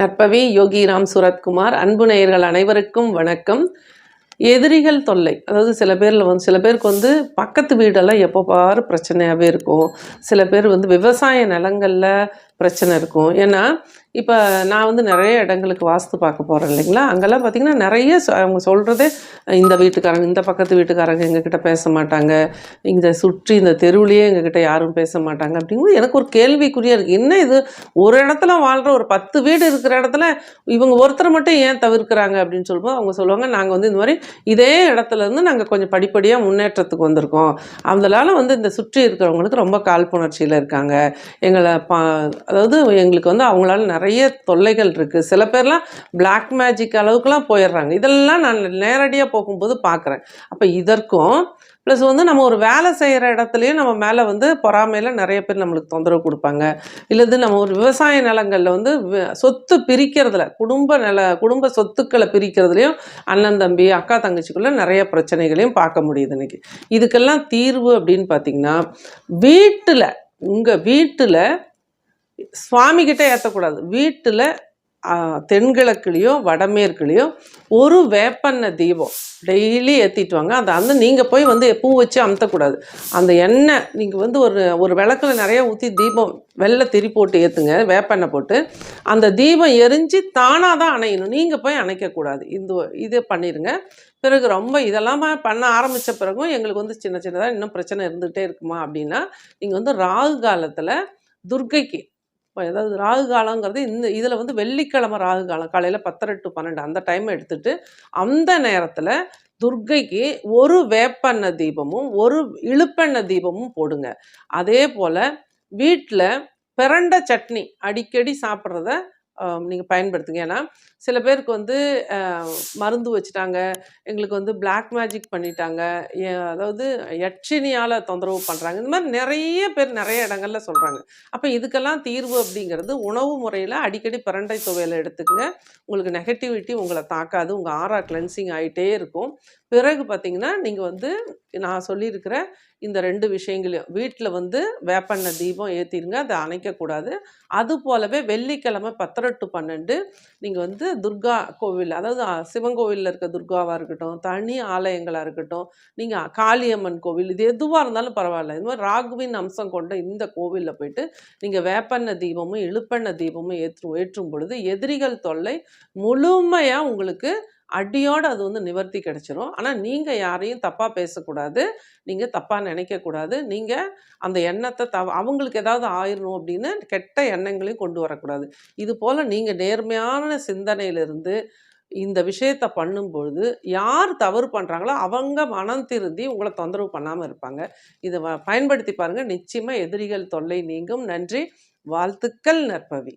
நற்பவி யோகி ராம் சுரத்குமார் அன்பு நேயர்கள் அனைவருக்கும் வணக்கம். எதிரிகள் தொல்லை. அதாவது சில பேரில் வந்து சில பேருக்கு வந்து பக்கத்து வீடெல்லாம் எப்போ பாரு பிரச்சனையாகவே இருக்கும். சில பேர் வந்து விவசாய நிலங்களில் பிரச்சனை இருக்கும். ஏன்னா இப்போ நான் வந்து நிறைய இடங்களுக்கு வாஸ்து பார்க்க போகிறேன் இல்லைங்களா? அங்கெல்லாம் பார்த்திங்கன்னா நிறைய அவங்க சொல்கிறதே இந்த வீட்டுக்காரங்க இந்த பக்கத்து வீட்டுக்காரங்க எங்ககிட்ட பேச மாட்டாங்க. இந்த சுற்றி இந்த தெருவுலேயே எங்ககிட்ட யாரும் பேச மாட்டாங்க அப்படிங்கும்போது எனக்கு ஒரு கேள்விக்குறியாக இருக்குது என்ன இது? ஒரு இடத்துல வாழ்கிற ஒரு பத்து வீடு இருக்கிற இடத்துல இவங்க ஒருத்தரை மட்டும் ஏன் தவிர்க்கிறாங்க அப்படின்னு சொல்லும்போது அவங்க சொல்லுவாங்க நாங்கள் வந்து இந்த மாதிரி இதே இடத்துல இருந்து நாங்கள் கொஞ்சம் படிப்படியாக முன்னேற்றத்துக்கு வந்திருக்கோம். அதனால் வந்து இந்த சுற்றி இருக்கிறவங்களுக்கு ரொம்ப காழ்ப்புணர்ச்சியில் இருக்காங்க. எங்களை பா அதாவது எங்களுக்கு வந்து அவங்களால நிறைய தொல்லைகள் இருக்குது சில பேர்லாம் பிளாக் மேஜிக் அளவுக்குலாம் போயிடுறாங்க. இதெல்லாம் நான் நேரடியாக போகும்போது பார்க்குறேன் அப்போ இதற்கும் ப்ளஸ் வந்து நம்ம ஒரு வேலை செய்கிற இடத்துலையும் நம்ம மேலே வந்து பொறாமையில் நிறைய பேர் நம்மளுக்கு தொந்தரவு கொடுப்பாங்க. இல்லது நம்ம ஒரு விவசாய நிலங்களில் வந்து சொத்து பிரிக்கிறதுல குடும்ப நில குடும்ப சொத்துக்களை பிரிக்கிறதுலையும் அண்ணன் தம்பி அக்கா தங்கச்சிக்குள்ளே நிறைய பிரச்சனைகளையும் பார்க்க முடியுது இன்றைக்கி இதுக்கெல்லாம் தீர்வு அப்படின்னு பார்த்தீங்கன்னா வீட்டில் உங்கள் வீட்டில் சுவாமி கிட்ட ஏற்றக்கூடாது வீட்டில் தென்கிழக்குலேயோ வடமேற்குலேயோ ஒரு வேப்பெண்ணெய் தீபம் டெய்லி ஏற்றிட்டு வாங்க. அதை வந்து நீங்கள் போய் வந்து பூ வச்சு அமுத்தக்கூடாது. அந்த எண்ணெய் நீங்கள் வந்து ஒரு ஒரு விளக்குல நிறைய ஊற்றி தீபம் வெள்ளை திரி போட்டு ஏற்றுங்க வேப்பெண்ணெய் போட்டு. அந்த தீபம் எரிஞ்சு தானாக தான் அணையணும். நீங்கள் போய் அணைக்கக்கூடாது. இந்த இதை பண்ணிடுங்க பிறகு ரொம்ப இதெல்லாம் பண்ண ஆரம்பித்த பிறகும் எங்களுக்கு வந்து சின்ன சின்னதாக இன்னும் பிரச்சனை இருந்துகிட்டே இருக்குமா அப்படின்னா நீங்கள் வந்து ராகு காலத்தில் துர்க்கைக்கு ஏதாவது ராகு காலங்கிறது இந்த இதில் வந்து வெள்ளிக்கிழமை ராகு காலம் காலையில் பத்தரை டு பன்னெண்டு அந்த டைம் எடுத்துட்டு அந்த நேரத்தில் துர்க்கைக்கு ஒரு வேப்பெண்ணெய் தீபமும் ஒரு இழுப்பெண்ணெய் தீபமும் போடுங்க. அதே போல் வீட்டில் பிரண்ட சட்னி அடிக்கடி சாப்பிட்றத நீங்கள் பயன்படுத்துங்க. ஏன்னா சில பேருக்கு வந்து மருந்து வச்சுட்டாங்க. எங்களுக்கு வந்து பிளாக் மேஜிக் பண்ணிட்டாங்க. ஏ- அதாவது யட்சினியால் தொந்தரவு பண்ணுறாங்க இந்த மாதிரி நிறைய பேர் நிறைய இடங்கள்ல சொல்கிறாங்க அப்போ இதுக்கெல்லாம் தீர்வு அப்படிங்கிறது உணவு முறையில் அடிக்கடி பிரண்டை துவையில் எடுத்துக்கங்க. உங்களுக்கு நெகட்டிவிட்டி உங்களை தாக்காது. உங்கள் ஆறா கிளென்சிங் ஆகிட்டே இருக்கும். பிறகு பார்த்தீங்கன்னா நீங்கள் வந்து நான் சொல்லியிருக்கிற இந்த ரெண்டு விஷயங்களையும் வீட்டில் வந்து வேப்பெண்ணெய் தீபம் ஏற்றிடுங்க அதை அணைக்கக்கூடாது. அது போலவே வெள்ளிக்கிழமை பத்தரை டு பன்னெண்டு நீங்கள் வந்து துர்கா கோவில் அதாவது சிவன் கோவிலில் இருக்க துர்காவாக இருக்கட்டும் தனி ஆலயங்களாக இருக்கட்டும் நீங்கள் காளியம்மன் கோவில் இது எதுவாக இருந்தாலும் பரவாயில்ல. இது மாதிரி ராகுவின் அம்சம் கொண்ட இந்த கோவிலில் போயிட்டு நீங்கள் வேப்பெண்ணெய் தீபமும் இழுப்பெண்ண தீபமும் ஏற்றும் ஏற்றும் பொழுது எதிரிகள் தொல்லை முழுமையாக உங்களுக்கு அடியோடு அது வந்து நிவர்த்தி கிடைச்சிரும். ஆனால் நீங்கள் யாரையும் தப்பாக பேசக்கூடாது. நீங்கள் தப்பாக நினைக்கக்கூடாது. நீங்கள் அந்த எண்ணத்தை தவ அவங்களுக்கு ஏதாவது ஆயிடணும் அப்படின்னு கெட்ட எண்ணங்களையும் கொண்டு வரக்கூடாது. இது போல் நீங்கள் நேர்மையான சிந்தனையிலிருந்து இந்த விஷயத்தை பண்ணும்பொழுது யார் தவறு பண்ணுறாங்களோ அவங்க மனம் திருந்தி உங்களை தொந்தரவு பண்ணாமல் இருப்பாங்க. இதை வ- பயன்படுத்தி பாருங்கள் நிச்சயமாக எதிரிகள் தொல்லை நீங்கும். நன்றி. வாழ்த்துக்கள் நற்பவி.